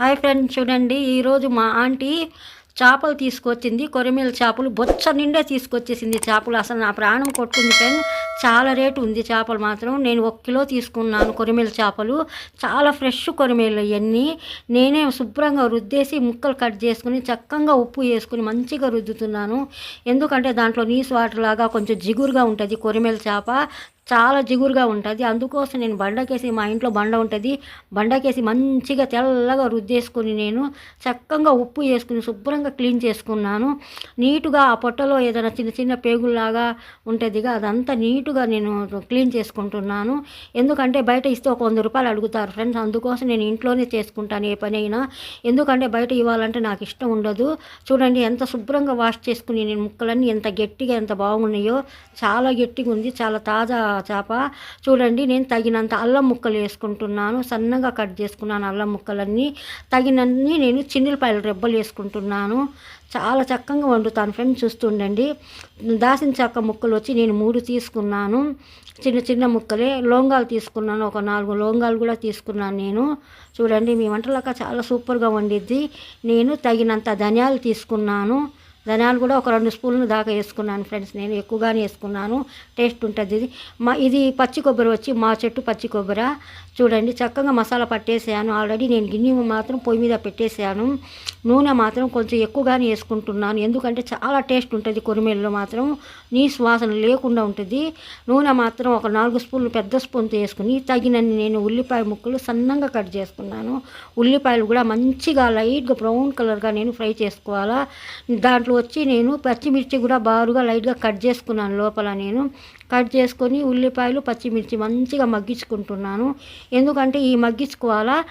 Hi friends చూడండి ఈరోజు మా ఆంటీ చేపలు తీసుకొచ్చింది కొరమీల చేపలు బొచ్చ నిండే తీసుకొచ్చేసింది చేపలు. అసలు నా ప్రాణం కొట్టుకుంది ఫ్రెండ్ చాలా రేటు ఉంది చేపలు మాత్రం. నేను ఒక కిలో తీసుకున్నాను కొరమీల చేపలు చాలా ఫ్రెష్ కొరమీలు ఇవన్నీ నేనే శుభ్రంగా రుద్దేసి ముక్కలు కట్ చేసుకుని చక్కగా ఉప్పు వేసుకుని మంచిగా రుద్దుతున్నాను. ఎందుకంటే దాంట్లో నీసు వాటర్ లాగా కొంచెం జిగురుగా ఉంటుంది కొరమీల చేప. చాలా జిగురుగా ఉంటుంది. అందుకోసం నేను బండకేసి మా ఇంట్లో బండ ఉంటుంది. బండకేసి మంచిగా తెల్లగా రుద్దేసుకుని నేను చక్కగా ఉప్పు వేసుకుని శుభ్రంగా క్లీన్ చేసుకున్నాను. నీటుగా ఆ పొట్టలో ఏదైనా చిన్న చిన్న పేగుల్లాగా ఉంటుందిగా అదంతా నీటుగా నేను క్లీన్ చేసుకుంటున్నాను. ఎందుకంటే బయట ఇస్తే ఒక వంద రూపాయలు అడుగుతారు ఫ్రెండ్స్. అందుకోసం నేను ఇంట్లోనే చేసుకుంటాను ఏ పని అయినా ఎందుకంటే బయట ఇవ్వాలంటే నాకు ఇష్టం ఉండదు. చూడండి ఎంత శుభ్రంగా వాష్ చేసుకుని నేను ముక్కలన్నీ ఎంత గట్టిగా ఎంత బాగున్నాయో చాలా గట్టిగా ఉంది చాలా తాజా చేప. చూడండి నేను తగినంత అల్లం ముక్కలు వేసుకుంటున్నాను. సన్నగా కట్ చేసుకున్నాను అల్లం ముక్కలన్నీ. తగినన్ని నేను చిన్నపాయలు రెబ్బలు వేసుకుంటున్నాను. చాలా చక్కగా వండుతాను ఫ్రెండ్స్ చూస్తుండండి. దాసిన చెక్క ముక్కలు వచ్చి నేను మూడు తీసుకున్నాను. చిన్న చిన్న ముక్కలే. లోంగాలు తీసుకున్నాను. ఒక నాలుగు లోంగాలు కూడా తీసుకున్నాను నేను. చూడండి మీ వంటలక చాలా సూపర్గా వండిద్ది. నేను తగినంత ధనియాలు తీసుకున్నాను. ధనియాలు కూడా ఒక రెండు స్పూన్లు దాకా వేసుకున్నాను ఫ్రెండ్స్. నేను ఎక్కువగానే వేసుకున్నాను. టేస్ట్ ఉంటుంది ఇది. మా ఇది పచ్చి కొబ్బరి వచ్చి మా చెట్టు పచ్చి కొబ్బరి. చూడండి చక్కగా మసాలా పట్టేసాను. ఆల్రెడీ నేను గిన్నె మాత్రం పొయ్యి మీద పెట్టేసాను. నూనె మాత్రం కొంచెం ఎక్కువగానే వేసుకుంటున్నాను. ఎందుకంటే చాలా టేస్ట్ ఉంటుంది కొరిమేలలో మాత్రం. నీ వాసన లేకుండా ఉంటుంది. నూనె మాత్రం ఒక నాలుగు స్పూన్లు పెద్ద స్పూన్తో వేసుకుని తగినన్ని నేను ఉల్లిపాయ ముక్కలు సన్నంగా కట్ చేసుకున్నాను. ఉల్లిపాయలు కూడా మంచిగా లైట్గా బ్రౌన్ కలర్గా నేను ఫ్రై చేసుకోవాలా. దాంట్లో వచ్చి నేను పచ్చిమిర్చి కూడా బారుగా లైట్గా కట్ చేసుకున్నాను లోపల నేను. కట్ చేసుకొని ఉల్లిపాయలు పచ్చిమిర్చి మంచిగా మగ్గించుకుంటున్నాను. ఎందుకంటే ఈ మగ్గించుకోవాలా?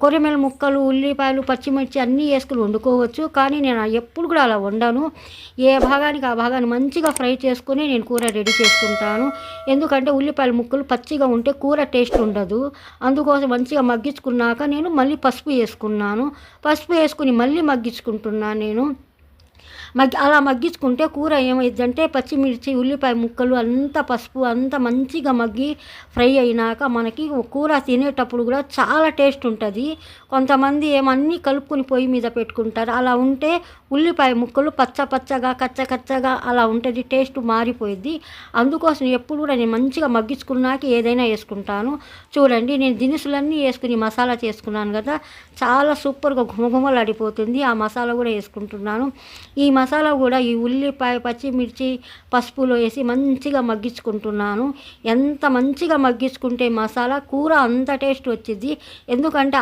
కొరిమెల ముక్కలు ఉల్లిపాయలు పచ్చిమిర్చి అన్నీ వేసుకుని వండుకోవచ్చు. కానీ నేను ఎప్పుడు కూడా అలా వండాను. ఏ భాగానికి ఆ భాగాన్ని మంచిగా ఫ్రై చేసుకుని నేను కూర రెడీ చేసుకుంటాను. ఎందుకంటే ఉల్లిపాయల ముక్కలు పచ్చిగా ఉంటే కూర టేస్ట్ ఉండదు. అందుకోసం మంచిగా మగ్గించుకున్నాక నేను మళ్ళీ పసుపు వేసుకున్నాను. పసుపు వేసుకుని మళ్ళీ మగ్గించుకుంటున్నాను నేను. మగ్గి అలా మగ్గించుకుంటే కూర ఏమైందంటే పచ్చిమిర్చి ఉల్లిపాయ ముక్కలు అంత పసుపు అంత మంచిగా మగ్గి ఫ్రై అయినాక మనకి కూర తినేటప్పుడు కూడా చాలా టేస్ట్ ఉంటుంది. కొంతమంది ఏమన్నీ కలుపుకొని పొయ్యి మీద పెట్టుకుంటారు. అలా ఉంటే ఉల్లిపాయ ముక్కలు పచ్చ పచ్చగా కచ్చ కచ్చగా అలా ఉంటుంది టేస్ట్ మారిపోయింది అందుకోసం ఎప్పుడు కూడా నేను మంచిగా మగ్గించుకున్నాక ఏదైనా వేసుకుంటాను. చూడండి నేను దినుసులన్నీ వేసుకుని మసాలా చేసుకున్నాను కదా చాలా సూపర్గా ఘుమఘుమలాడిపోతుంది. ఆ మసాలా కూడా వేసుకుంటున్నాను. ఈ మసాలా కూడా ఈ ఉల్లిపాయ పచ్చిమిర్చి పసుపులో వేసి మంచిగా మగ్గించుకుంటున్నాను. ఎంత మంచిగా మగ్గించుకుంటే మసాలా కూర అంత టేస్ట్ వచ్చింది ఎందుకంటే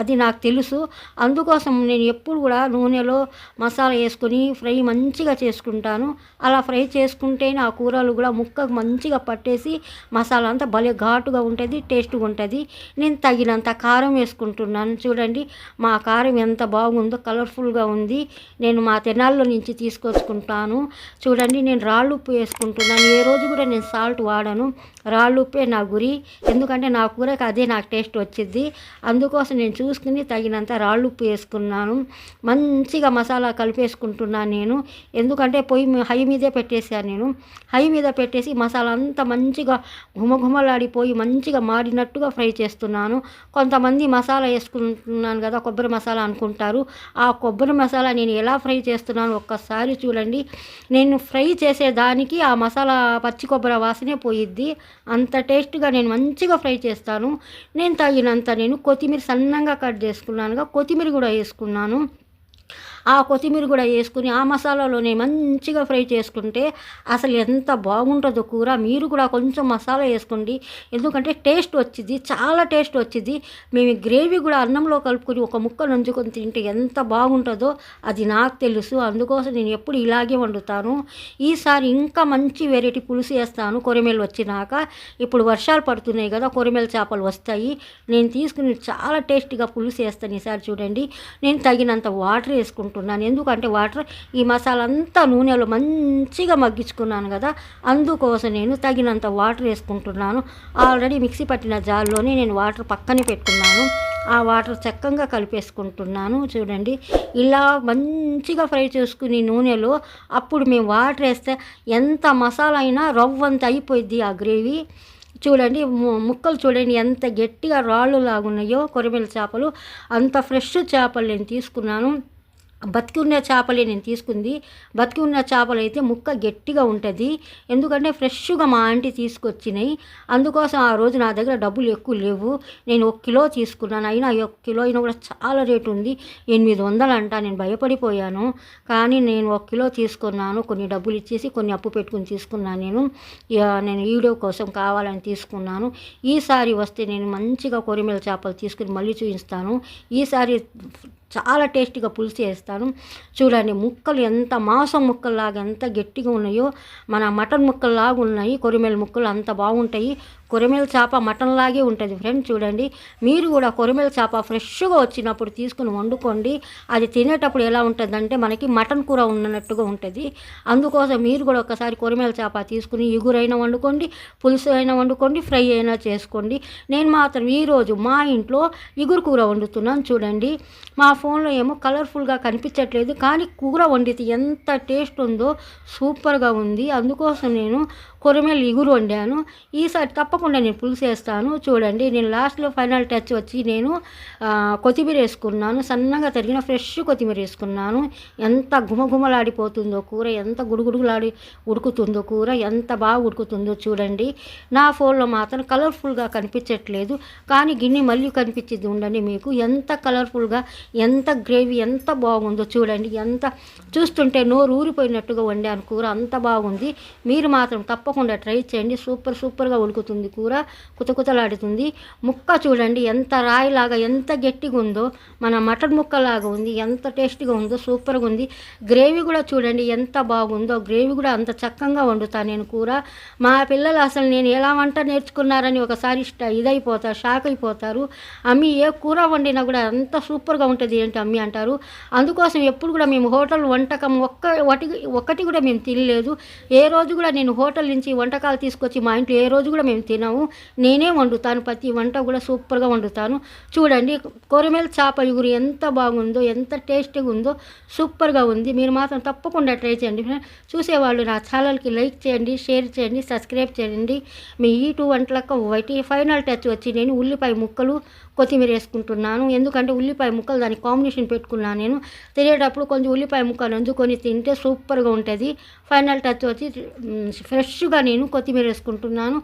అది నాకు తెలుసు. అందుకోసం నేను ఎప్పుడు కూడా నూనెలో మసాలా వేసుకొని ఫ్రై మంచిగా చేసుకుంటాను. అలా ఫ్రై చేసుకుంటేనే ఆ కూరలు కూడా ముక్కకు మంచిగా పట్టేసి మసాలా అంతా భలే ఘాటుగా ఉంటుంది టేస్ట్గా ఉంటుంది. నేను తగినంత కారం వేసుకుంటున్నాను. చూడండి మా కారం ఎంత బాగుందో కలర్ఫుల్గా ఉంది. నేను మా తెనాల్లో నుంచి తీసుకొచ్చుకుంటాను. చూడండి నేను రాళ్ళు ఉప్పు వేసుకుంటున్నాను. ఏ రోజు కూడా నేను సాల్ట్ వాడను. రాళ్ళు ఉప్పే నా గురి. ఎందుకంటే నా కూరకు అదే నాకు టేస్ట్ వచ్చింది. అందుకోసం నేను చూసుకుని తగినంత రాళ్ళు ఉప్పు వేసుకున్నాను. మంచిగా మసాలా కలిపేసుకుంటున్నాను నేను. ఎందుకంటే పొయ్యి హై మీదే పెట్టేశాను నేను. హై మీద పెట్టేసి మసాలా అంతా మంచిగా ఘుమఘుమలాడిపోయి మంచిగా మాడినట్టుగా ఫ్రై చేస్తున్నాను. కొంతమంది మసాలా వేసుకుంటున్నాను కదా కొబ్బరి మసాలా అనుకుంటారు. ఆ కొబ్బరి మసాలా నేను ఎలా ఫ్రై చేస్తున్నాను. ఒక్కసారి చూడండి. నేను ఫ్రై చేసేదానికి ఆ మసాలా పచ్చి కొబ్బరి వాసనే పోయిద్ది. అంత టేస్ట్గా నేను మంచిగా ఫ్రై చేస్తాను. నేను తగినంత నేను కొత్తిమీర సన్నంగా కట్ చేసుకున్నానుగా. కొత్తిమీర కూడా వేసుకున్నాను. ఆ కొత్తిమీర కూడా వేసుకుని ఆ మసాలాలోనే మంచిగా ఫ్రై చేసుకుంటే అసలు ఎంత బాగుంటుందో కూర. మీరు కూడా కొంచెం మసాలా వేసుకోండి. ఎందుకంటే టేస్ట్ వచ్చింది చాలా టేస్ట్ వచ్చింది. మేము గ్రేవీ కూడా అన్నంలో కలుపుకొని ఒక ముక్క నంచుకొని తింటే ఎంత బాగుంటుందో అది నాకు తెలుసు. అందుకోసం నేను ఎప్పుడు ఇలాగే వండుతాను. ఈసారి ఇంకా మంచి వెరైటీ పులుసు వేస్తాను కొరమేలు వచ్చినాక. ఇప్పుడు వర్షాలు పడుతున్నాయి కదా కొరమేలు చేపలు వస్తాయి. నేను తీసుకుని చాలా టేస్టీగా పులుసు వేస్తాను ఈసారి చూడండి. నేను తగినంత వాటర్ వేసుకుంటాను వేసుకుంటున్నాను ఎందుకంటే వాటర్ ఈ మసాలా అంతా నూనెలో మంచిగా మగ్గించుకున్నాను కదా అందుకోసం నేను తగినంత వాటర్ వేసుకుంటున్నాను. ఆల్రెడీ మిక్సీ పట్టిన జార్లోనే నేను వాటర్ పక్కనే పెట్టుకున్నాను. ఆ వాటర్ చక్కగా కలిపేసుకుంటున్నాను. చూడండి ఇలా మంచిగా ఫ్రై చేసుకుని నూనెలో అప్పుడు మేము వాటర్ వేస్తే ఎంత మసాలా అయినా రవ్వంత అయిపోయింది ఆ గ్రేవీ. చూడండి ముక్కలు చూడండి ఎంత గట్టిగా రాళ్ళు లాగున్నాయో కొరమేల చేపలు. అంత ఫ్రెష్ చేపలు నేను తీసుకున్నాను. బతికి ఉన్న చేపలే నేను తీసుకుంది. బతికి ఉన్న చేపలు అయితే ముక్క గట్టిగా ఉంటుంది. ఎందుకంటే ఫ్రెష్గా మా ఆంటీ తీసుకొచ్చినాయి. అందుకోసం ఆ రోజు నా దగ్గర డబ్బులు ఎక్కువ లేవు. నేను ఒక కిలో తీసుకున్నాను. అయినా ఒక కిలో అయినా కూడా చాలా రేటు ఉంది. ఎనిమిది వందలు అంట. నేను భయపడిపోయాను. కానీ నేను ఒక కిలో తీసుకున్నాను. కొన్ని డబ్బులు ఇచ్చేసి కొన్ని అప్పు పెట్టుకుని తీసుకున్నాను నేను. నేను వీడియో కోసం కావాలని తీసుకున్నాను. ఈసారి వస్తే నేను మంచిగా కొరిమేల చేపలు తీసుకుని మళ్ళీ చూపిస్తాను. ఈసారి చాలా టేస్టీగా పులుసు చేస్తాను. చూడండి ముక్కలు ఎంత మాంసం ముక్కల్లాగా ఎంత గట్టిగా ఉన్నాయో మన మటన్ ముక్కల్లాగా ఉన్నాయి కొరిమేల ముక్కలు అంత బాగుంటాయి. కొరిమేల చేప మటన్ లాగే ఉంటుంది ఫ్రెండ్ చూడండి. మీరు కూడా కొరిమేల చేప ఫ్రెష్గా వచ్చినప్పుడు తీసుకుని వండుకోండి. అది తినేటప్పుడు ఎలా ఉంటుందంటే మనకి మటన్ కూర ఉన్నట్టుగా ఉంటుంది. అందుకోసం మీరు కూడా ఒకసారి కొరిమేల చేప తీసుకుని ఇగురైనా వండుకోండి పులుసు అయినా వండుకోండి ఫ్రై అయినా చేసుకోండి. నేను మాత్రం ఈరోజు మా ఇంట్లో ఇగురు కూర వండుతున్నాను చూడండి. మా ఫోన్లో ఏమో కలర్ఫుల్గా కనిపించట్లేదు కానీ కూర వండితే ఎంత టేస్ట్ ఉందో సూపర్గా ఉంది. అందుకోసం నేను కొరమేలు ఇగురు వండాను ఈసారి తప్పకుండా నేను పులుసు వేస్తాను. చూడండి నేను లాస్ట్లో ఫైనల్ టచ్ వచ్చి నేను కొత్తిమీర వేసుకున్నాను. సన్నగా తరిగిన ఫ్రెష్ కొత్తిమీర వేసుకున్నాను. ఎంత గుమగుమలాడిపోతుందో కూర ఎంత గుడుగుడుగులాడి ఉడుకుతుందో కూర ఎంత బాగా ఉడుకుతుందో చూడండి. నా ఫోన్లో మాత్రం కలర్ఫుల్గా కనిపించట్లేదు. కానీ గిన్నె మళ్ళీ కనిపించింది ఉండండి మీకు. ఎంత కలర్ఫుల్గా ఎంత గ్రేవీ ఎంత బాగుందో చూడండి. ఎంత చూస్తుంటే నోరు ఊరిపోయినట్టుగా వండాను కూర. అంత బాగుంది. మీరు మాత్రం తప్పకుండా ట్రై చేయండి. సూపర్ సూపర్గా ఉడుకుతుంది కూర కుతకుతలాడుతుంది. ముక్క చూడండి ఎంత రాయిలాగా ఎంత గట్టిగా ఉందో మన మటన్ ముక్కలాగా ఉంది ఎంత టేస్టీగా ఉందో సూపర్గా ఉంది. గ్రేవీ కూడా చూడండి ఎంత బాగుందో గ్రేవీ కూడా అంత చక్కగా వండుతాను నేను కూర. మా పిల్లలు అసలు నేను ఎలా వంట నేర్చుకున్నారని ఒకసారి ఇష్ట ఇదైపోతారు షాక్ అయిపోతారు అమ్మి ఏ కూర వండినా కూడా అంత సూపర్గా ఉంటుంది ఏంటి అమ్మి అంటారు. అందుకోసం ఎప్పుడు కూడా మేము హోటల్ వంటకం ఒక్క ఒకటి ఒకటి కూడా మేము తినలేదు. ఏ రోజు కూడా నేను హోటల్ నుంచి వంటకాలు తీసుకొచ్చి మా ఇంట్లో ఏ రోజు కూడా మేము తినాము. నేనే వండుతాను ప్రతి వంట కూడా సూపర్గా వండుతాను. చూడండి కొరమేల చేప ఇగురు ఎంత బాగుందో ఎంత టేస్టీగా ఉందో సూపర్గా ఉంది. మీరు మాత్రం తప్పకుండా ట్రై చేయండి చూసేవాళ్ళు నా ఛానల్కి లైక్ చేయండి షేర్ చేయండి సబ్స్క్రైబ్ చేయండి. మీ ఈ టూ వంటలకు ఒకటి ఫైనల్ టచ్ వచ్చి నేను ఉల్లిపాయ ముక్కలు కొత్తిమీర వేసుకుంటున్నాను. ఎందుకంటే ఉల్లిపాయ ముక్కలు దానికి కాంబినేషన్ పెట్టుకున్నాను నేను. తినేటప్పుడు కొంచెం ఉల్లిపాయ ముక్కలు అందుకొని తింటే సూపర్గా ఉంటుంది. ఫైనల్ టచ్ వచ్చి ఫ్రెష్గా నేను కొత్తిమీర వేసుకుంటున్నాను.